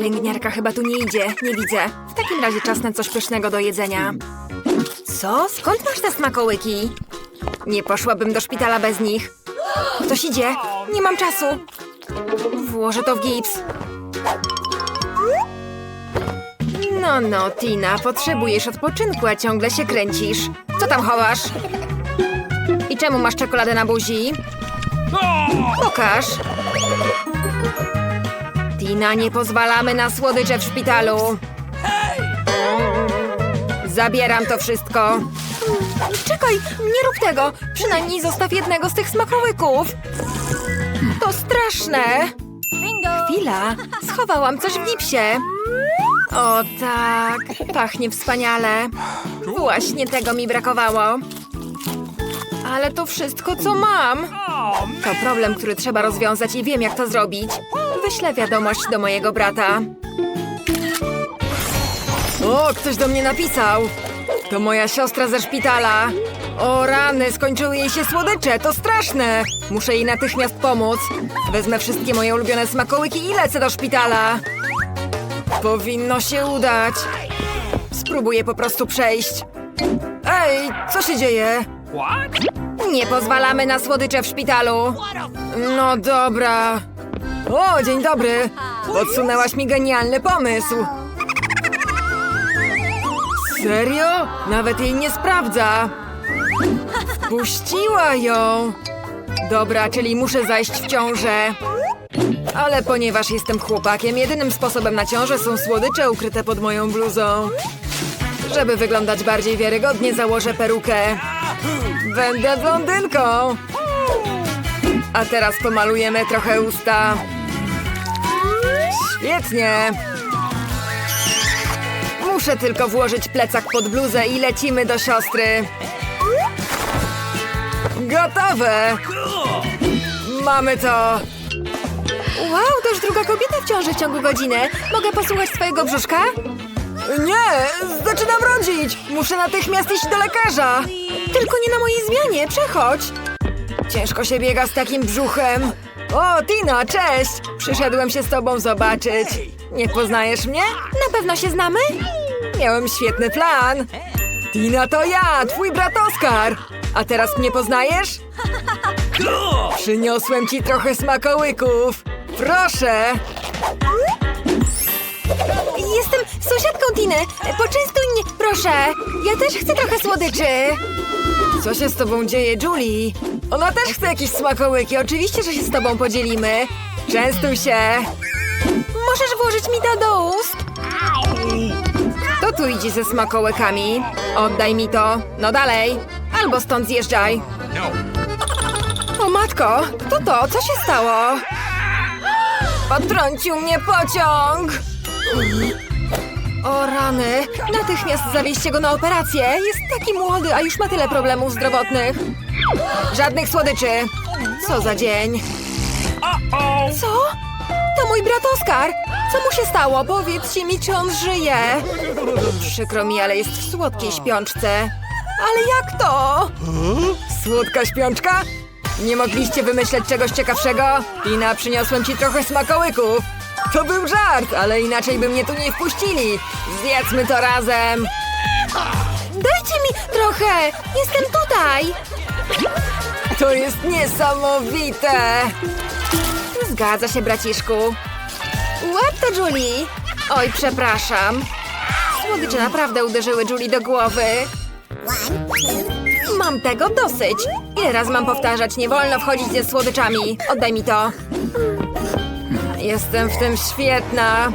Pielęgniarka chyba tu nie idzie, nie widzę. W takim razie czas na coś pysznego do jedzenia. Co? Skąd masz te smakołyki? Nie poszłabym do szpitala bez nich. Ktoś idzie. Nie mam czasu. Włożę to w gips. No, no, Tina, potrzebujesz odpoczynku, a ciągle się kręcisz. Co tam chowasz? I czemu masz czekoladę na buzi? Pokaż. Tina, nie pozwalamy na słodycze w szpitalu. Zabieram to wszystko. Czekaj, nie rób tego. Przynajmniej zostaw jednego z tych smakołyków. To straszne. Chwila, schowałam coś w gipsie. O tak, pachnie wspaniale. Właśnie tego mi brakowało. Ale to wszystko, co mam. To problem, który trzeba rozwiązać i wiem, jak to zrobić. Wyślę wiadomość do mojego brata. O, ktoś do mnie napisał. To moja siostra ze szpitala. O rany, skończyły jej się słodycze, to straszne. Muszę jej natychmiast pomóc. Wezmę wszystkie moje ulubione smakołyki i lecę do szpitala. Powinno się udać. Spróbuję po prostu przejść. Ej, co się dzieje? Nie pozwalamy na słodycze w szpitalu. No dobra. O, dzień dobry. Podsunęłaś mi genialny pomysł. Serio? Nawet jej nie sprawdza. Puściła ją. Dobra, czyli muszę zajść w ciążę. Ale ponieważ jestem chłopakiem, jedynym sposobem na ciążę są słodycze ukryte pod moją bluzą. Żeby wyglądać bardziej wiarygodnie, założę perukę. Będę blondynką. A teraz pomalujemy trochę usta. Świetnie. Muszę tylko włożyć plecak pod bluzę i lecimy do siostry. Gotowe! Mamy to! Wow, to już druga kobieta w ciąży w ciągu godziny. Mogę posłuchać twojego brzuszka? Nie, zaczynam rodzić! Muszę natychmiast iść do lekarza! Tylko nie na mojej zmianie, przechodź! Ciężko się biega z takim brzuchem. O, Tina, cześć! Przyszedłem się z tobą zobaczyć. Nie poznajesz mnie? Na pewno się znamy? Miałem świetny plan. Tina to ja, twój brat Oskar. A teraz mnie poznajesz? Przyniosłem ci trochę smakołyków. Proszę. Jestem sąsiadką Tiny. Poczęstuj mnie, proszę. Ja też chcę trochę słodyczy. Co się z tobą dzieje, Julie? Ona też chce jakieś smakołyki. Oczywiście, że się z tobą podzielimy. Częstuj się. Możesz włożyć mi to do ust? Kto tu idzie ze smakołykami? Oddaj mi to. No dalej. Albo stąd zjeżdżaj. O matko, kto to? Co się stało? Potrącił mnie pociąg! O rany! Natychmiast zawieźcie go na operację! Jest taki młody, a już ma tyle problemów zdrowotnych. Żadnych słodyczy! Co za dzień! Co? To mój brat Oskar! Co mu się stało? Powiedzcie mi, czy on żyje! Przykro mi, ale jest w słodkiej śpiączce. Ale jak to? Słodka śpiączka? Nie mogliście wymyśleć czegoś ciekawszego? Tina, przyniosłem ci trochę smakołyków. To był żart, ale inaczej by mnie tu nie wpuścili. Zjedzmy to razem. Dajcie mi trochę! Jestem tutaj! To jest niesamowite! Zgadza się, braciszku. Łap to, Julie! Oj, przepraszam. Słodycze naprawdę uderzyły Julie do głowy. Mam tego dosyć. Ile razy mam powtarzać, nie wolno wchodzić ze słodyczami. Oddaj mi to. Jestem w tym świetna.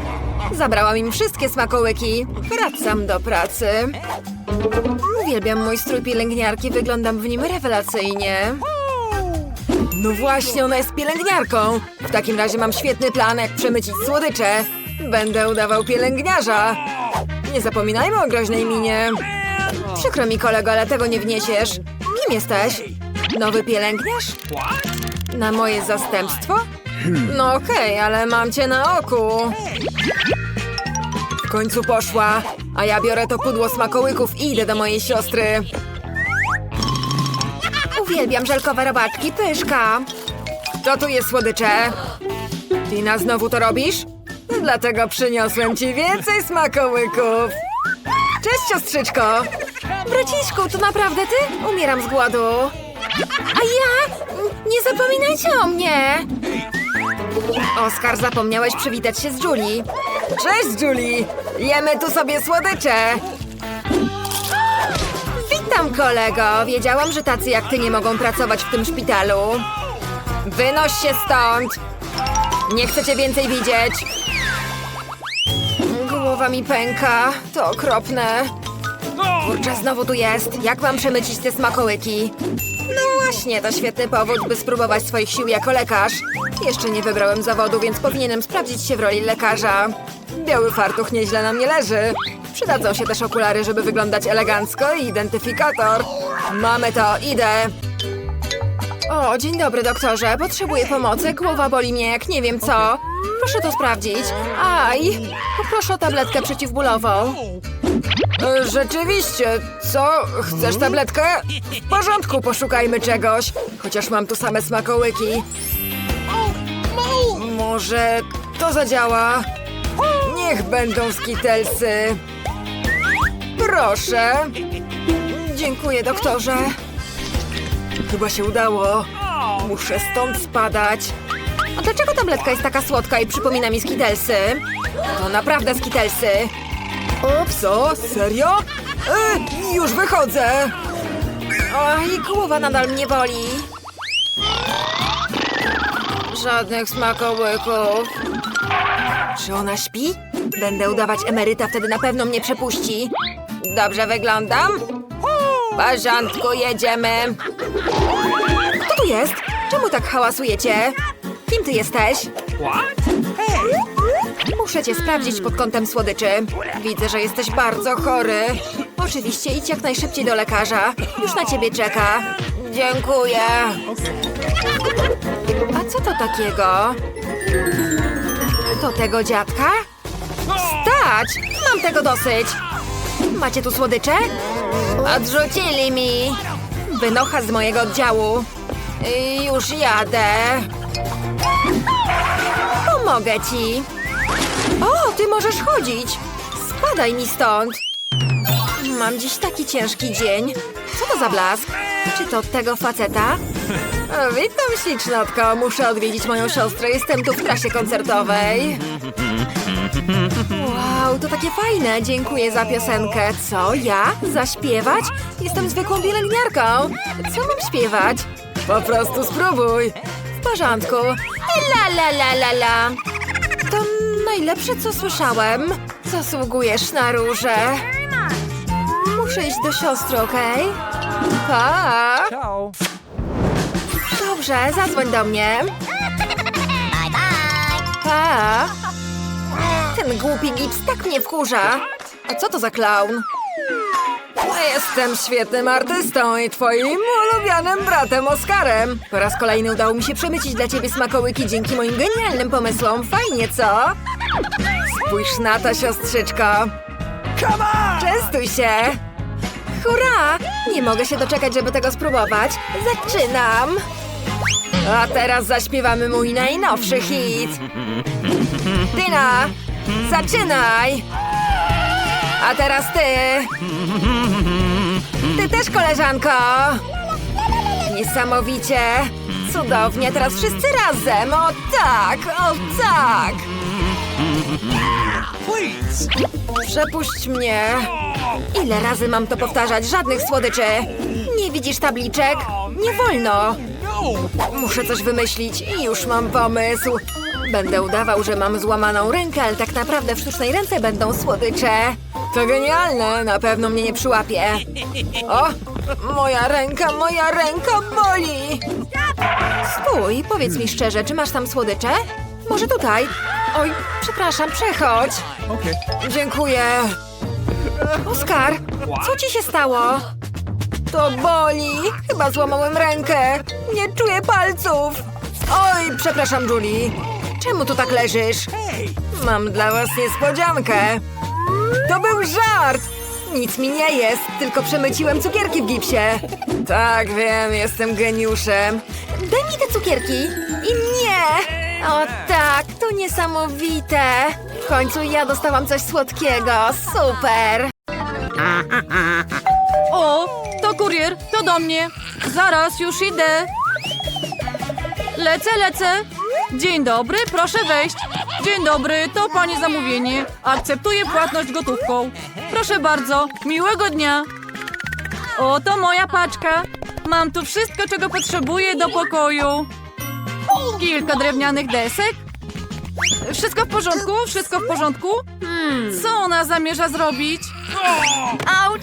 Zabrałam im wszystkie smakołyki. Wracam do pracy. Uwielbiam mój strój pielęgniarki, wyglądam w nim rewelacyjnie. No właśnie, ona jest pielęgniarką. W takim razie mam świetny plan, jak przemycić słodycze. Będę udawał pielęgniarza. Nie zapominajmy o groźnej minie. Przykro mi, kolego, ale tego nie wniesiesz. Kim jesteś? Nowy pielęgniarz? Na moje zastępstwo? No okej, ale mam cię na oku. W końcu poszła, a ja biorę to pudło smakołyków i idę do mojej siostry. Uwielbiam żelkowe robaczki, pyszka. Kto tu jest słodycze? Tina, znowu to robisz? Dlatego przyniosłem ci więcej smakołyków. Cześć, siostrzyczko! Braciszku, to naprawdę ty? Umieram z głodu. A ja? Nie zapominajcie o mnie! Oskar, zapomniałeś przywitać się z Julie. Cześć, Julie! Jemy tu sobie słodycze! Witam, kolego! Wiedziałam, że tacy jak ty nie mogą pracować w tym szpitalu. Wynoś się stąd! Nie chcę cię więcej widzieć! Głowa mi pęka. To okropne. Kurczę, znowu tu jest. Jak mam przemycić te smakołyki? No właśnie, to świetny powód, by spróbować swoich sił jako lekarz. Jeszcze nie wybrałem zawodu, więc powinienem sprawdzić się w roli lekarza. Biały fartuch nieźle na mnie leży. Przydadzą się też okulary, żeby wyglądać elegancko i identyfikator. Mamy to, idę. O, dzień dobry, doktorze. Potrzebuję pomocy. Głowa boli mnie jak nie wiem co. Proszę to sprawdzić. Aj! Poproszę o tabletkę przeciwbólową. E, Rzeczywiście, co? Chcesz tabletkę? W porządku, poszukajmy czegoś. Chociaż mam tu same smakołyki. Może to zadziała? Niech będą skitelsy. Proszę. Dziękuję, doktorze. Chyba się udało. Muszę stąd spadać. A dlaczego tabletka jest taka słodka i przypomina mi skitelsy? To naprawdę skitelsy. Ups, o, serio? E, już wychodzę. Oj, głowa nadal mnie boli. Żadnych smakołyków. Czy ona śpi? Będę udawać emeryta, wtedy na pewno mnie przepuści. Dobrze wyglądam? W porządku, jedziemy. Kto tu jest? Czemu tak hałasujecie? Kim ty jesteś? Muszę cię sprawdzić pod kątem słodyczy. Widzę, że jesteś bardzo chory. Oczywiście idź jak najszybciej do lekarza. Już na ciebie czeka. Dziękuję. A co to takiego? To tego dziadka? Stać! Mam tego dosyć. Macie tu słodycze? Odrzucili mi. Wynocha z mojego oddziału. Już jadę. Pomogę ci. O, ty możesz chodzić. Spadaj mi stąd. Mam dziś taki ciężki dzień. Co to za blask? Czy to tego faceta? O, witam, ślicznotko. Muszę odwiedzić moją siostrę. Jestem tu w trasie koncertowej. Wow, to takie fajne. Dziękuję za piosenkę. Co, ja? Zaśpiewać? Jestem zwykłą pielęgniarką. Co mam śpiewać? Po prostu spróbuj. W porządku. La la la la la. Najlepsze, co słyszałem. Zasługujesz na róże. Muszę iść do siostry, okej? Pa! Ciao. Dobrze, zadzwoń do mnie. Pa! Ten głupi gips tak mnie wkurza. A co to za klaun? Jestem świetnym artystą i twoim ulubionym bratem Oskarem. Po raz kolejny udało mi się przemycić dla ciebie smakołyki dzięki moim genialnym pomysłom. Fajnie, co? Spójrz na to, siostrzyczko. Come on! Częstuj się! Hurra! Nie mogę się doczekać, żeby tego spróbować. Zaczynam! A teraz zaśpiewamy mój najnowszy hit. Tina, zaczynaj! A teraz ty! Ty też, koleżanko! Niesamowicie! Cudownie, teraz wszyscy razem! O tak, o tak! Przepuść mnie! Ile razy mam to powtarzać? Żadnych słodyczy! Nie widzisz tabliczek? Nie wolno! No! Muszę coś wymyślić i już mam pomysł. Będę udawał, że mam złamaną rękę, ale tak naprawdę w sztucznej ręce będą słodycze. To genialne, na pewno mnie nie przyłapie. O, moja ręka, moja ręka boli! Stój, powiedz mi szczerze, czy masz tam słodycze? Może tutaj? Oj, przepraszam, przechodź. Dziękuję. Oskar, co ci się stało? To boli. Chyba złamałem rękę. Nie czuję palców. Oj, przepraszam, Julie. Czemu tu tak leżysz? Mam dla was niespodziankę. To był żart. Nic mi nie jest, tylko przemyciłem cukierki w gipsie. Tak, wiem, jestem geniuszem. Daj mi te cukierki. I nie! O tak, to niesamowite. W końcu ja dostałam coś słodkiego. Super! O, to kurier, to do mnie. Zaraz, już idę. Lecę, lecę. Dzień dobry, proszę wejść. Dzień dobry, to pani zamówienie. Akceptuję płatność gotówką. Proszę bardzo, miłego dnia. Oto moja paczka. Mam tu wszystko, czego potrzebuję do pokoju. Kilka drewnianych desek. Wszystko w porządku? Wszystko w porządku? Co ona zamierza zrobić? Auć!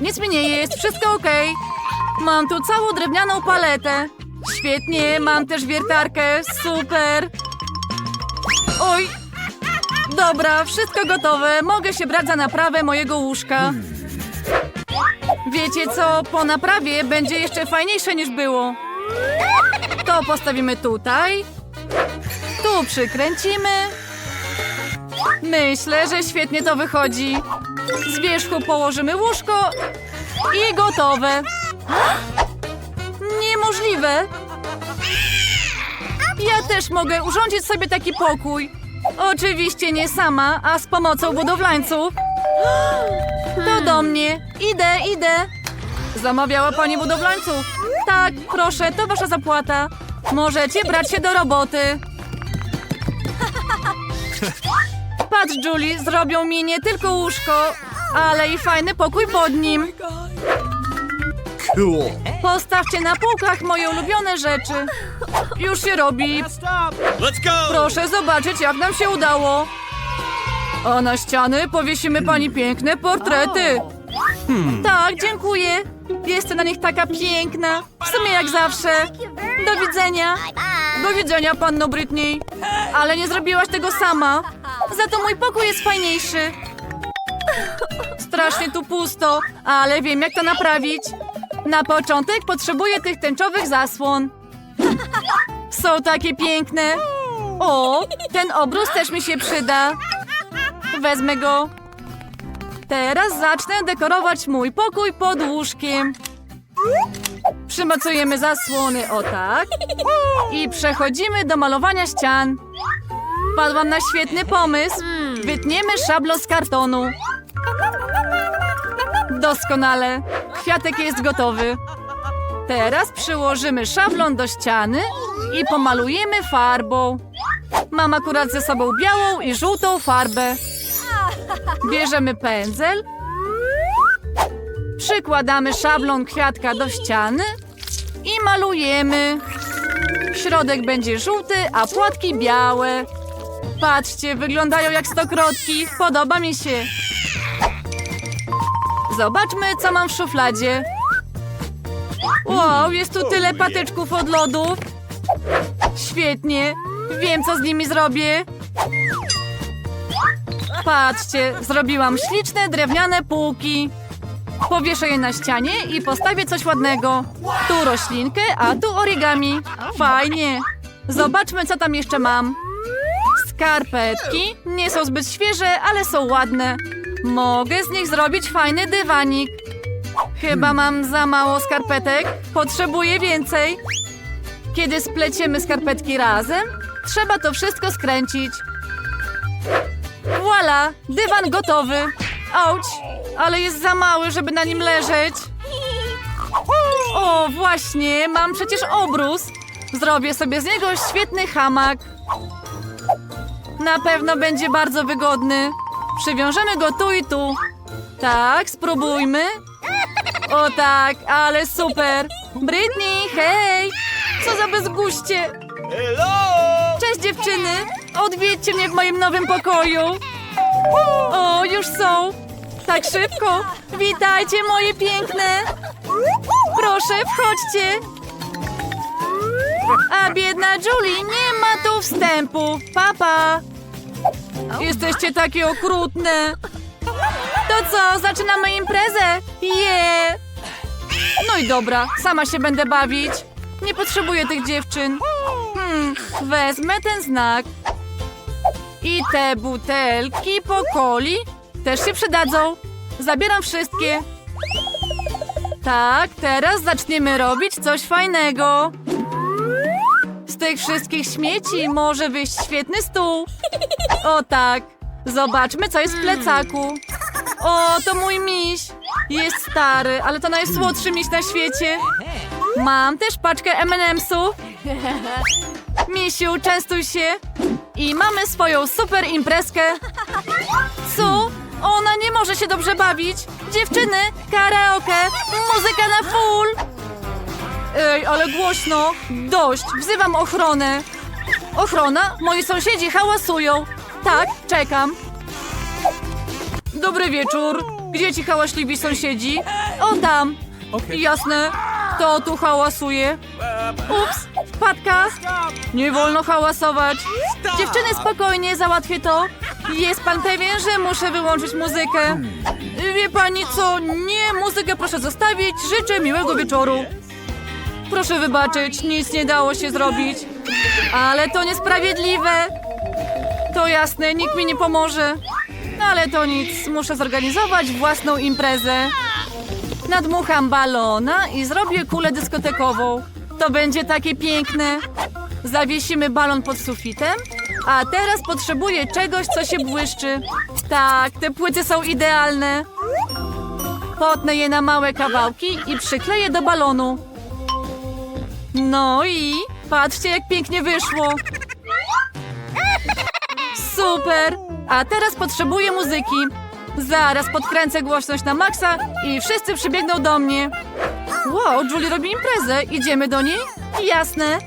Nic mi nie jest, wszystko okej. Mam tu całą drewnianą paletę. Świetnie, mam też wiertarkę, super. Dobra, wszystko gotowe. Mogę się brać za naprawę mojego łóżka. Wiecie co, po naprawie będzie jeszcze fajniejsze niż było. To postawimy tutaj. Tu przykręcimy. Myślę, że świetnie to wychodzi. Z wierzchu położymy łóżko i gotowe. Niemożliwe. Ja też mogę urządzić sobie taki pokój. Oczywiście nie sama, a z pomocą budowlańców. To do mnie. Idę, idę. Zamawiała pani budowlańców? Tak, proszę, to wasza zapłata. Możecie brać się do roboty. Patrz, Julie, zrobią mi nie tylko łóżko, ale i fajny pokój pod nim. Cool. Postawcie na półkach moje ulubione rzeczy. Już się robi. Let's go. Proszę zobaczyć, jak nam się udało. A na ściany powiesimy pani piękne portrety. Tak, dziękuję. Jest na nich taka piękna. W sumie jak zawsze. Do widzenia. Do widzenia, panno Britney. Ale nie zrobiłaś tego sama. Za to mój pokój jest fajniejszy. Strasznie tu pusto, ale wiem jak to naprawić. Na początek potrzebuję tych tęczowych zasłon. Są takie piękne. O, ten obrus też mi się przyda. Wezmę go. Teraz zacznę dekorować mój pokój pod łóżkiem. Przymocujemy zasłony o tak. I przechodzimy do malowania ścian. Padłam na świetny pomysł. Wytniemy szablon z kartonu. Doskonale. Kwiatek jest gotowy. Teraz przyłożymy szablon do ściany i pomalujemy farbą. Mam akurat ze sobą białą i żółtą farbę. Bierzemy pędzel. Przykładamy szablon kwiatka do ściany i malujemy. Środek będzie żółty, a płatki białe. Patrzcie, wyglądają jak stokrotki. Podoba mi się. Zobaczmy, co mam w szufladzie. Wow, jest tu tyle patyczków od lodów. Świetnie. Wiem, co z nimi zrobię. Patrzcie, zrobiłam śliczne drewniane półki. Powieszę je na ścianie i postawię coś ładnego. Tu roślinkę, a tu origami. Fajnie. Zobaczmy, co tam jeszcze mam. Skarpetki. Nie są zbyt świeże, ale są ładne. Mogę z nich zrobić fajny dywanik. Chyba mam za mało skarpetek. Potrzebuję więcej. Kiedy spleciemy skarpetki razem, trzeba to wszystko skręcić. Voila! Dywan gotowy. Auć! Ale jest za mały, żeby na nim leżeć. O, właśnie, mam przecież obrus. Zrobię sobie z niego świetny hamak. Na pewno będzie bardzo wygodny. Przywiążemy go tu i tu. Tak, spróbujmy. O tak, ale super. Britney, hej! Co za bezguście. Hello. Cześć dziewczyny! Odwiedźcie mnie w moim nowym pokoju. O, już są. Tak szybko. Witajcie moje piękne. Proszę, wchodźcie. A biedna Julie nie ma tu wstępu. Papa. Jesteście takie okrutne. To co, zaczynamy imprezę? Je! No i dobra, sama się będę bawić. Nie potrzebuję tych dziewczyn. Hmm, wezmę ten znak. I te butelki po coli też się przydadzą. Zabieram wszystkie. Tak, teraz zaczniemy robić coś fajnego. Z tych wszystkich śmieci może wyjść świetny stół. O tak. Zobaczmy, co jest w plecaku. O, to mój miś. Jest stary, ale to najsłodszy miś na świecie. Mam też paczkę M&M'sów. Misiu, częstuj się. I mamy swoją super imprezkę. Co? Ona nie może się dobrze bawić. Dziewczyny, karaoke, muzyka na full. Ej, ale głośno. Dość, wzywam ochronę. Ochrona? Moi sąsiedzi hałasują. Tak, czekam. Dobry wieczór. Gdzie ci hałaśliwi sąsiedzi? O tam. Jasne. To tu hałasuje. Ups, wpadka. Nie wolno hałasować. Dziewczyny, spokojnie, załatwię to. Jest pan pewien, że muszę wyłączyć muzykę? Wie pani co? Nie, muzykę proszę zostawić. Życzę miłego wieczoru. Proszę wybaczyć, nic nie dało się zrobić. Ale to niesprawiedliwe. To jasne, nikt mi nie pomoże. Ale to nic, muszę zorganizować własną imprezę. Nadmucham balona i zrobię kulę dyskotekową. To będzie takie piękne. Zawiesimy balon pod sufitem. A teraz potrzebuję czegoś, co się błyszczy. Tak, te płyty są idealne. Potnę je na małe kawałki i przykleję do balonu. No i patrzcie, jak pięknie wyszło. Super! A teraz potrzebuję muzyki. Zaraz podkręcę głośność na maksa i wszyscy przybiegną do mnie. Wow, Julie robi imprezę. Idziemy do niej? Jasne.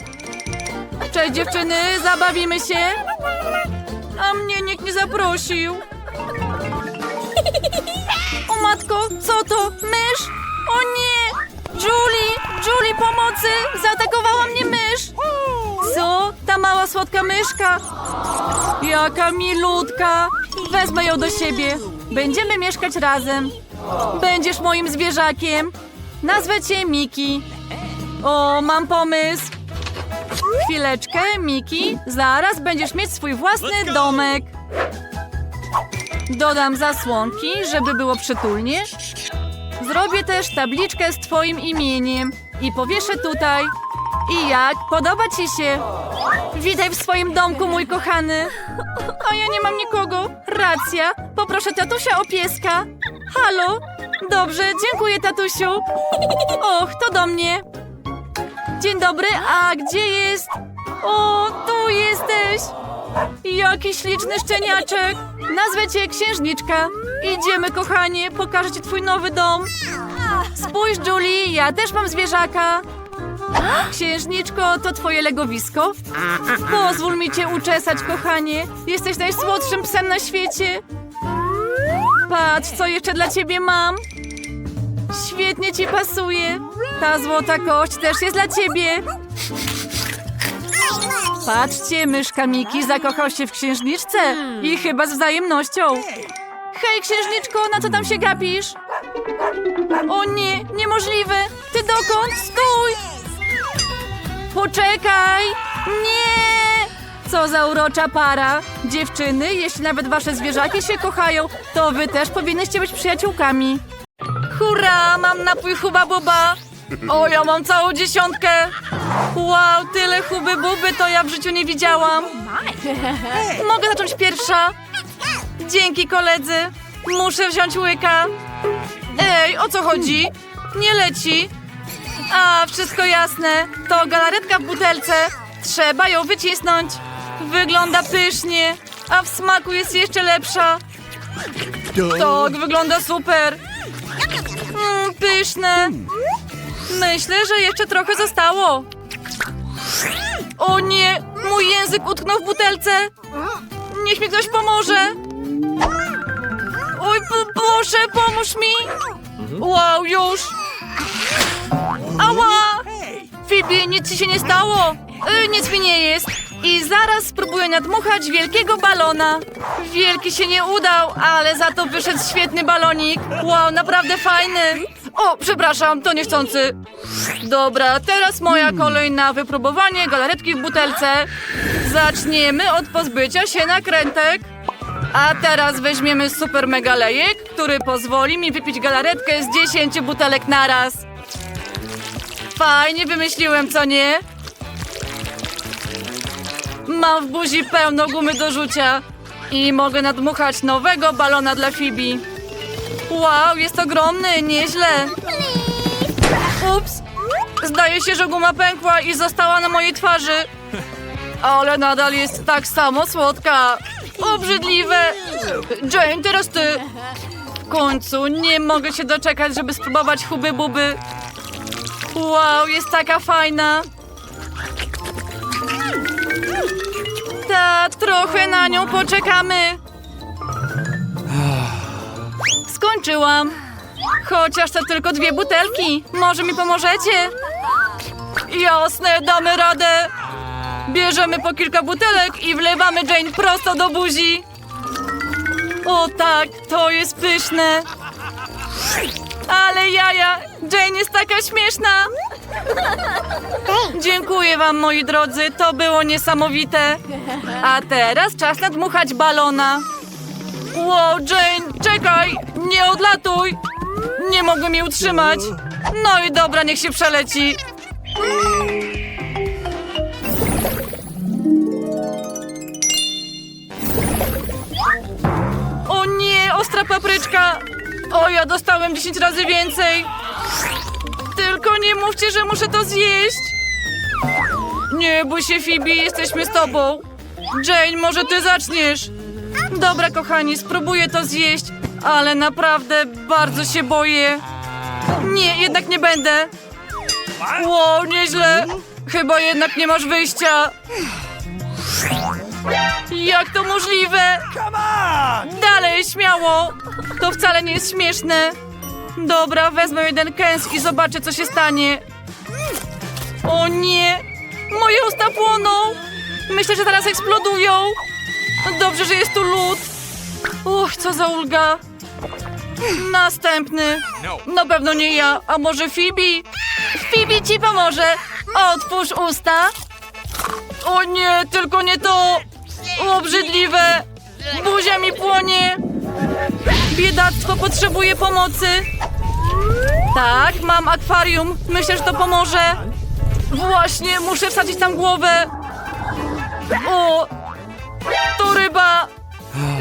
Cześć dziewczyny, zabawimy się. A mnie nikt nie zaprosił. O matko, co to? Mysz? O nie! Julie! Julie, pomocy! Zaatakowała mnie mysz! Co? Ta mała słodka myszka? Jaka milutka! Wezmę ją do siebie. Będziemy mieszkać razem. Będziesz moim zwierzakiem. Nazwę cię Miki. O, mam pomysł. Chwileczkę, Miki. Zaraz będziesz mieć swój własny domek. Dodam zasłonki, żeby było przytulnie. Zrobię też tabliczkę z twoim imieniem i powieszę tutaj. I jak? Podoba ci się? Witaj w swoim domku, mój kochany. A ja nie mam nikogo. Racja. Poproszę tatusia o pieska. Halo? Dobrze, dziękuję, tatusiu. Och, to do mnie. Dzień dobry, a gdzie jest? O, tu jesteś. Jaki śliczny szczeniaczek. Nazwę cię Księżniczka. Idziemy, kochanie, pokażę ci twój nowy dom. Spójrz, Julie, ja też mam zwierzaka. Księżniczko, to twoje legowisko? Pozwól mi cię uczesać, kochanie. Jesteś najsłodszym psem na świecie. Patrz, co jeszcze dla ciebie mam. Świetnie ci pasuje. Ta złota kość też jest dla ciebie. Patrzcie, myszka Miki zakochał się w księżniczce i chyba z wzajemnością. Hej, księżniczko, na co tam się gapisz? O nie, niemożliwe! Ty dokąd? Stój! Poczekaj! Nie! Co za urocza para! Dziewczyny, jeśli nawet wasze zwierzaki się kochają, to wy też powinnyście być przyjaciółkami. Hurra! Mam napój Huba Buba! O, ja mam całą dziesiątkę! Wow, tyle huby buby to ja w życiu nie widziałam. Mogę zacząć pierwsza? Dzięki koledzy. Muszę wziąć łyka. Ej, o co chodzi? Nie leci. A, wszystko jasne. To galaretka w butelce. Trzeba ją wycisnąć. Wygląda pysznie, a w smaku jest jeszcze lepsza. Tak, wygląda super. Mm, pyszne. Myślę, że jeszcze trochę zostało. O nie, mój język utknął w butelce. Niech mi ktoś pomoże. Oj, proszę, pomóż mi. Wow, już. Ała! Fibi, nic ci się nie stało. Y, nic mi nie jest. I zaraz spróbuję nadmuchać wielkiego balona. Wielki się nie udał, ale za to wyszedł świetny balonik. Wow, naprawdę fajny. O, przepraszam, to niechcący. Dobra, teraz moja kolej na wypróbowanie galaretki w butelce. Zaczniemy od pozbycia się nakrętek. A teraz weźmiemy super mega lejek, który pozwoli mi wypić galaretkę z 10 butelek naraz. Fajnie wymyśliłem, co nie? Mam w buzi pełno gumy do rzucia. I mogę nadmuchać nowego balona dla Phoebe. Wow, jest ogromny, nieźle. Ups. Zdaje się, że guma pękła i została na mojej twarzy. Ale nadal jest tak samo słodka. Obrzydliwe. Jane, teraz ty. W końcu nie mogę się doczekać, żeby spróbować huby buby. Wow, jest taka fajna. Ta, trochę na nią poczekamy. Skończyłam. Chociaż to tylko dwie butelki. Może mi pomożecie? Jasne, damy radę. Bierzemy po kilka butelek i wlewamy Jane prosto do buzi. O tak, to jest pyszne. Ale jaja, Jane jest taka śmieszna. Dziękuję wam, moi drodzy, to było niesamowite. A teraz czas nadmuchać balona. Wow, Jane, czekaj, nie odlatuj. Nie mogę mnie utrzymać. No i dobra, niech się przeleci. O nie, ostra papryczka. O, ja dostałem 10 razy więcej. Tylko nie mówcie, że muszę to zjeść. Nie bój się, Phoebe, jesteśmy z tobą. Jane, może ty zaczniesz? Dobra, kochani, spróbuję to zjeść, ale naprawdę bardzo się boję. Nie, jednak nie będę. Wow, nieźle. Chyba jednak nie masz wyjścia. Jak to możliwe? Dalej, śmiało. To wcale nie jest śmieszne. Dobra, wezmę jeden kęs i zobaczę, co się stanie. O nie! Moje usta płoną! Myślę, że teraz eksplodują. Dobrze, że jest tu lód. Uch, co za ulga. Następny. Na pewno nie ja, a może Phoebe? Phoebe ci pomoże. Otwórz usta. O nie, tylko nie to. Obrzydliwe. Buzia mi płonie. Biedactwo potrzebuje pomocy. Tak, mam akwarium. Myślę, że to pomoże. Właśnie, muszę wsadzić tam głowę. O, to ryba.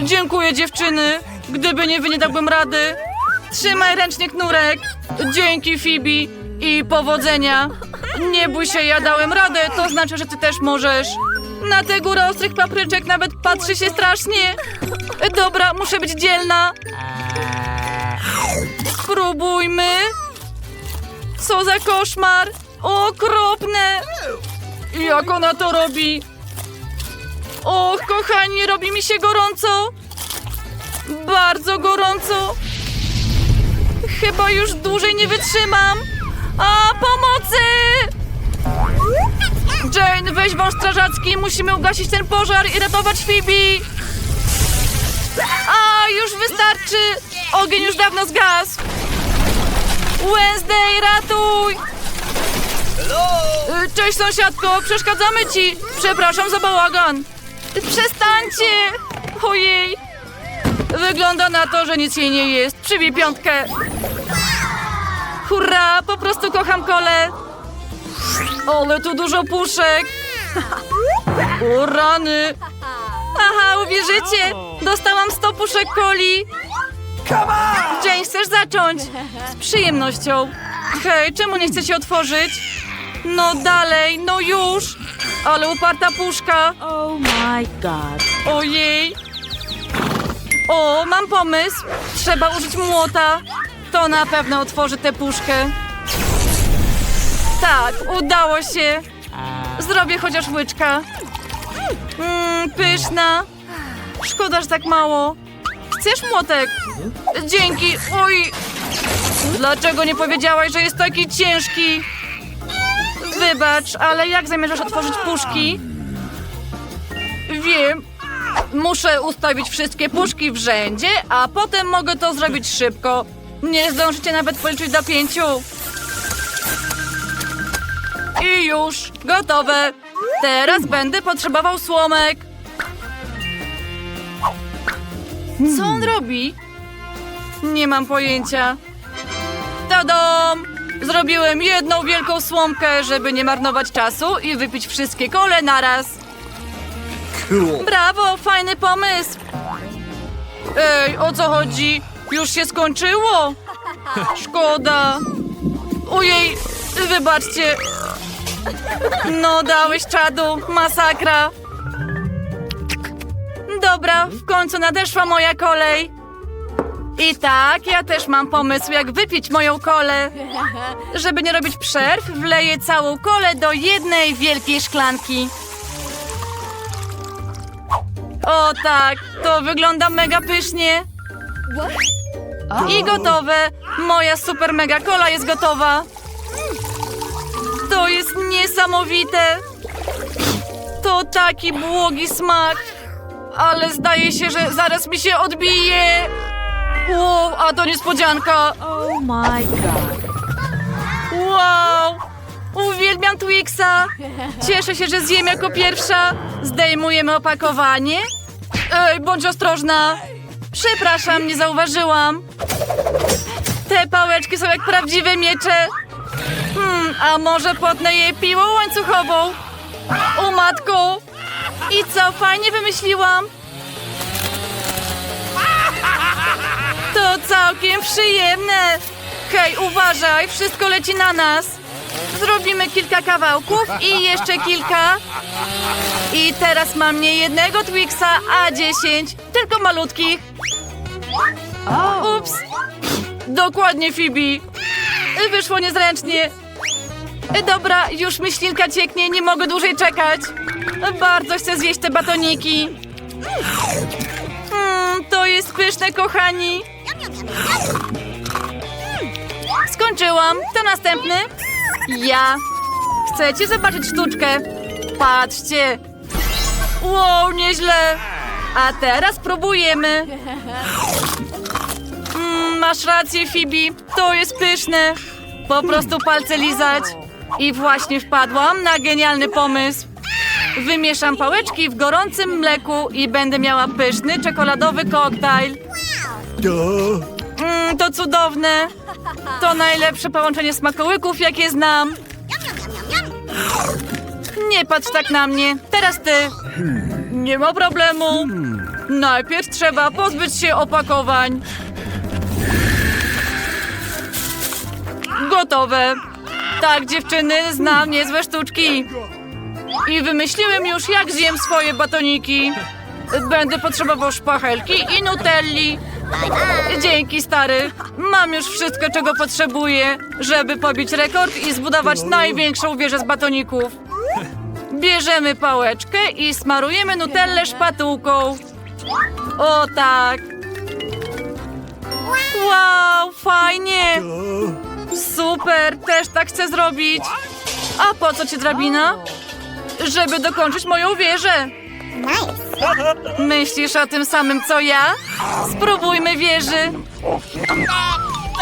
Dziękuję, dziewczyny. Gdyby nie wy, nie dałbym rady. Trzymaj ręcznik nurek. Dzięki, Phoebe. I powodzenia. Nie bój się, ja dałem radę. To znaczy, że ty też możesz. Na tę górę ostrych papryczek nawet patrzy się strasznie. Dobra, muszę być dzielna. Spróbujmy. Co za koszmar. Okropne. Jak ona to robi? Och, kochani, robi mi się gorąco. Bardzo gorąco. Chyba już dłużej nie wytrzymam. A, pomocy! Jane, weź wąż strażacki. Musimy ugasić ten pożar i ratować Phoebe. A, już wystarczy. Ogień już dawno zgasł. Wednesday, ratuj! Cześć sąsiadko, przeszkadzamy ci. Przepraszam za bałagan. Przestańcie! Ojej! Wygląda na to, że nic jej nie jest. Przybij piątkę. Hurra, po prostu kocham kole. Ale tu dużo puszek. O rany. Aha, uwierzycie? Dostałam 100 puszek coli. Jane, chcesz zacząć? Z przyjemnością. Hej, czemu nie chcecie otworzyć? No dalej, no już. Ale uparta puszka. Oh my god. Ojej. O, mam pomysł. Trzeba użyć młota. To na pewno otworzy tę puszkę. Tak, udało się. Zrobię chociaż łyczka. Mmm, pyszna. Szkoda, że tak mało. Chcesz młotek? Dzięki. Oj. Dlaczego nie powiedziałaś, że jest taki ciężki? Wybacz, ale jak zamierzasz otworzyć puszki? Wiem. Muszę ustawić wszystkie puszki w rzędzie, a potem mogę to zrobić szybko. Nie zdążycie nawet policzyć do pięciu. I już, gotowe. Teraz będę potrzebował słomek. Co on robi? Nie mam pojęcia. Tadam! Zrobiłem jedną wielką słomkę, żeby nie marnować czasu i wypić wszystkie kole naraz. Cool. Brawo, fajny pomysł. Ej, o co chodzi? Już się skończyło? Szkoda. Ojej, wybaczcie. No, dałeś czadu. Masakra. Dobra, w końcu nadeszła moja kolej. I tak, ja też mam pomysł, jak wypić moją kolę. Żeby nie robić przerw, wleję całą kolę do jednej wielkiej szklanki. O tak, to wygląda mega pysznie. I gotowe. Moja super mega kola jest gotowa. To jest niesamowite. To taki błogi smak. Ale zdaje się, że zaraz mi się odbije. Wow, a to niespodzianka. Oh my god. Wow! Uwielbiam Twixa! Cieszę się, że zjem jako pierwsza. Zdejmujemy opakowanie. Ej, bądź ostrożna. Przepraszam, nie zauważyłam. Te pałeczki są jak prawdziwe miecze. Hmm, a może potnę je piłą łańcuchową? O matko! I co, fajnie wymyśliłam? To całkiem przyjemne. Hej, uważaj, wszystko leci na nas. Zrobimy kilka kawałków i jeszcze kilka. I teraz mam nie jednego Twixa, a dziesięć. Tylko malutkich. Ups. Dokładnie, Phoebe. Wyszło niezręcznie. Dobra, już myślinka cieknie, nie mogę dłużej czekać. Bardzo chcę zjeść te batoniki. Mm, to jest pyszne, kochani. Skończyłam. Kto następny? Ja. Chcecie zobaczyć sztuczkę? Patrzcie. Wow, nieźle. A teraz próbujemy. Mm, masz rację, Phoebe. To jest pyszne. Po prostu palce lizać. I właśnie wpadłam na genialny pomysł. Wymieszam pałeczki w gorącym mleku i będę miała pyszny czekoladowy koktajl. Mm, to cudowne. To najlepsze połączenie smakołyków, jakie znam. Nie patrz tak na mnie. Teraz ty. Nie ma problemu. Najpierw trzeba pozbyć się opakowań. Gotowe. Tak, dziewczyny, znam niezłe sztuczki. I wymyśliłem już, jak zjem swoje batoniki. Będę potrzebował szpachelki i nutelli. Dzięki, stary. Mam już wszystko, czego potrzebuję, żeby pobić rekord i zbudować największą wieżę z batoników. Bierzemy pałeczkę i smarujemy nutellę szpatułką. O tak. Wow, fajnie. Super, też tak chcę zrobić. A po co ci drabina? Żeby dokończyć moją wieżę. Myślisz o tym samym co ja? Spróbujmy wieży.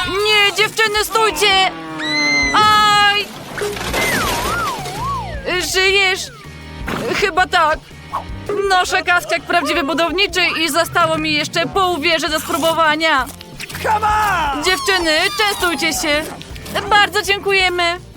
Nie, dziewczyny, stójcie! Aj! Żyjesz? Chyba tak. Noszę kask jak prawdziwy budowniczy i zostało mi jeszcze pół wieży do spróbowania. Dziewczyny, częstujcie się. Bardzo dziękujemy.